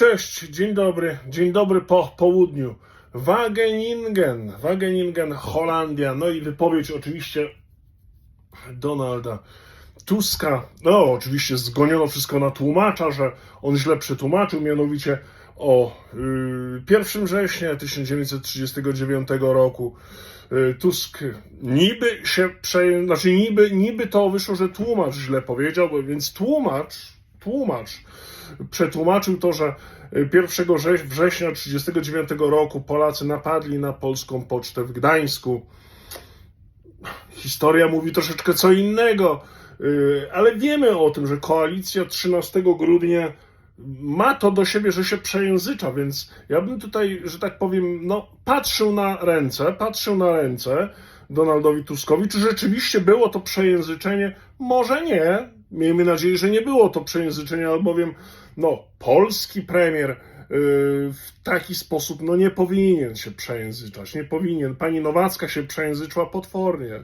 Cześć, dzień dobry, dzień dobry po południu. Wageningen, Wageningen, Holandia. No i wypowiedź oczywiście Donalda Tuska. No, oczywiście zgoniono wszystko na tłumacza, że on źle przetłumaczył, mianowicie o y, 1 września 1939 roku y, Tusk niby się przejął, znaczy niby, niby to wyszło, że tłumacz źle powiedział, więc tłumacz, tłumacz przetłumaczył to, że 1 wrze- września 1939 roku Polacy napadli na polską pocztę w Gdańsku. Historia mówi troszeczkę co innego, yy, ale wiemy o tym, że koalicja 13 grudnia ma to do siebie, że się przejęzycza, więc ja bym tutaj, że tak powiem, no, patrzył na ręce, patrzył na ręce Donaldowi Tuskowi, czy rzeczywiście było to przejęzyczenie? Może nie. Miejmy nadzieję, że nie było to przejęzyczenie, albowiem no, polski premier yy, w taki sposób no, nie powinien się przejęzyczać. Nie powinien. Pani Nowacka się przejęzyczła potwornie.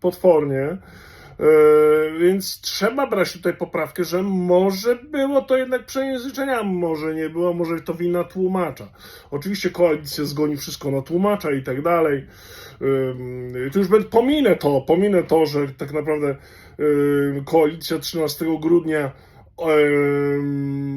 Potwornie. Yy, więc trzeba brać tutaj poprawkę, że może było to jednak przejęzyczenie, a może nie było, może to wina tłumacza. Oczywiście koalicja zgoni wszystko na tłumacza i tak dalej. Yy, Tu już będę, pominę to, pominę to, że tak naprawdę yy, koalicja 13 grudnia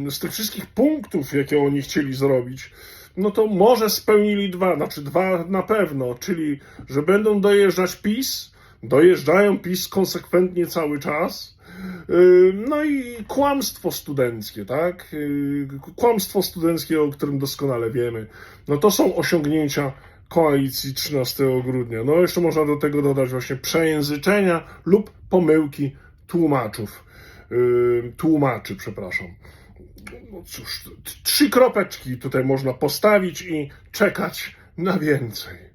z tych wszystkich punktów, jakie oni chcieli zrobić, no to może spełnili dwa, znaczy dwa na pewno, czyli że będą dojeżdżać PiS, dojeżdżają PiS konsekwentnie cały czas. Yy, No i kłamstwo studenckie, tak? Yy, Kłamstwo studenckie, o którym doskonale wiemy. No to są osiągnięcia koalicji 13 grudnia. No jeszcze można do tego dodać właśnie przejęzyczenia lub pomyłki tłumaczów. Yy, Tłumaczy, przepraszam. No cóż, trzy kropeczki tutaj można postawić i czekać na więcej.